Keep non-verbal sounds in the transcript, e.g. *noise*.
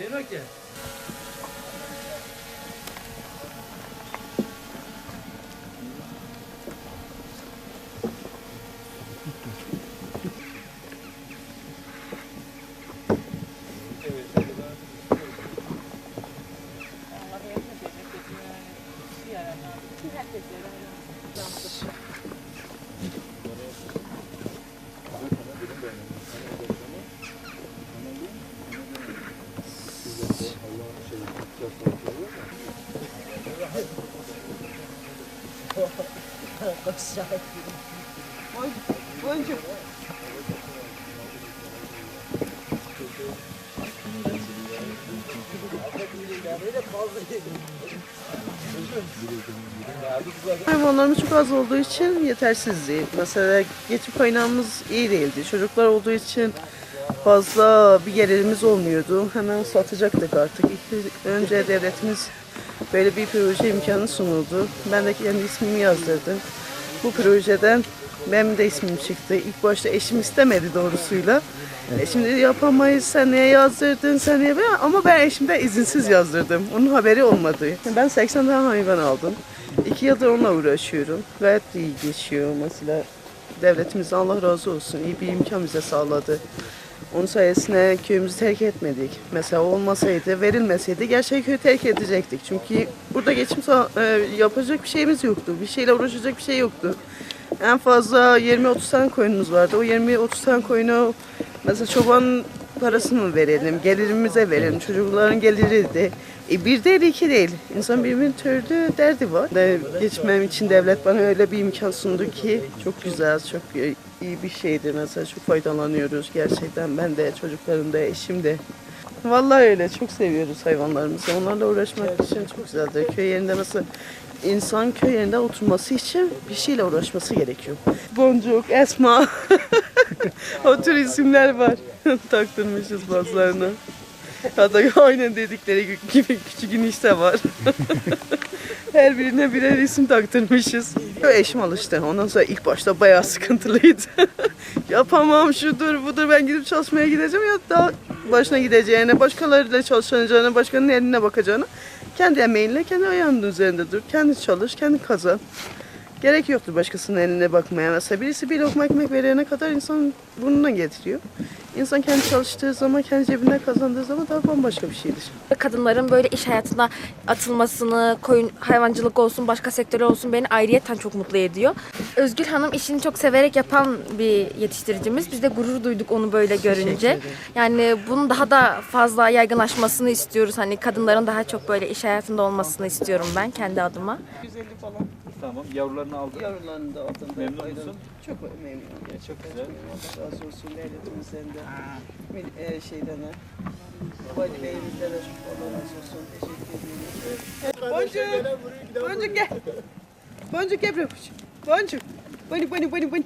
Peynak ya. Herkes yarar. Boncuk. Hayvanlarımız çok az olduğu için yetersizdi. Mesela geçim kaynağımız iyi değildi. Çocuklar olduğu için fazla bir gelirimiz olmuyordu. Hemen satacaktık artık. İlk önce devletimiz böyle bir proje imkanı sunuldu. Ben de kendi ismimi yazdırdım. Bu projeden benim de ismim çıktı. İlk başta eşim istemedi doğrusuyla. E şimdi yapamayız sen niye yazdırdın sen niye ama ben eşimden izinsiz yazdırdım. Onun haberi olmadı. Ben 80 tane hayvan aldım. İki yıldır onunla uğraşıyorum. Gayet iyi geçiyor mesela. Devletimiz Allah razı olsun iyi bir imkan bize sağladı. Onun sayesinde köyümüzü terk etmedik. Mesela olmasaydı, verilmeseydi gerçek köyü terk edecektik. Çünkü burada geçim e, yapacak bir şeyimiz yoktu. Bir şeyle uğraşacak bir şey yoktu. En fazla 20-30 tane koyunumuz vardı. O 20-30 tane koyunu mesela çoban parasını verelim, gelirimize verelim. Çocukların geliriydi. E bir değil iki değil. İnsan birbirinin türlü derdi var. De, geçmem için devlet bana öyle bir imkan sundu ki çok güzel, çok iyi bir şeydi. Mesela çok faydalanıyoruz gerçekten. Ben de, çocuklarım da, eşim de. Vallahi öyle. Çok seviyoruz hayvanlarımızı. Onlarla uğraşmak için çok güzeldir. Köy yerinde nasıl insan köy yerinde oturması için bir şeyle uğraşması gerekiyor. Boncuk, Esma. *laughs* o tür isimler var. *laughs* Taktırmışız bazılarına. Hatta aynen dedikleri gibi küçük enişte var. *laughs* Her birine birer isim taktırmışız. Eşim alıştı. Ondan sonra ilk başta bayağı sıkıntılıydı. *laughs* Yapamam şudur budur ben gidip çalışmaya gideceğim ya daha başına gideceğine, başkalarıyla çalışacağına, başkanın eline bakacağına kendi emeğinle kendi ayağının üzerinde dur. Kendi çalış, kendi kazan. Gerek yoktur başkasının eline bakmaya. Mesela birisi bir lokma ekmek verene kadar insan burnuna getiriyor. İnsan kendi çalıştığı zaman, kendi cebine kazandığı zaman daha bambaşka bir şeydir. Kadınların böyle iş hayatına atılmasını, koyun hayvancılık olsun, başka sektör olsun beni ayrıyeten çok mutlu ediyor. Özgür Hanım işini çok severek yapan bir yetiştiricimiz. Biz de gurur duyduk onu böyle görünce. Yani bunun daha da fazla yaygınlaşmasını istiyoruz. Hani kadınların daha çok böyle iş hayatında olmasını istiyorum ben kendi adıma. 150 falan Tamam yavrularını aldık. yavrularını da aldım. Memnun musun? Çok memnunum. Gerçekten Çok güzel. Allah razı olsun devletimizden de. Mil- e, şeyden de. Vali beyimizden de Allah razı olsun. Teşekkür ediyorum. Boncuk. Boncuk gel. Boncuk gel buraya. Boncuk. Bani bani bani bani.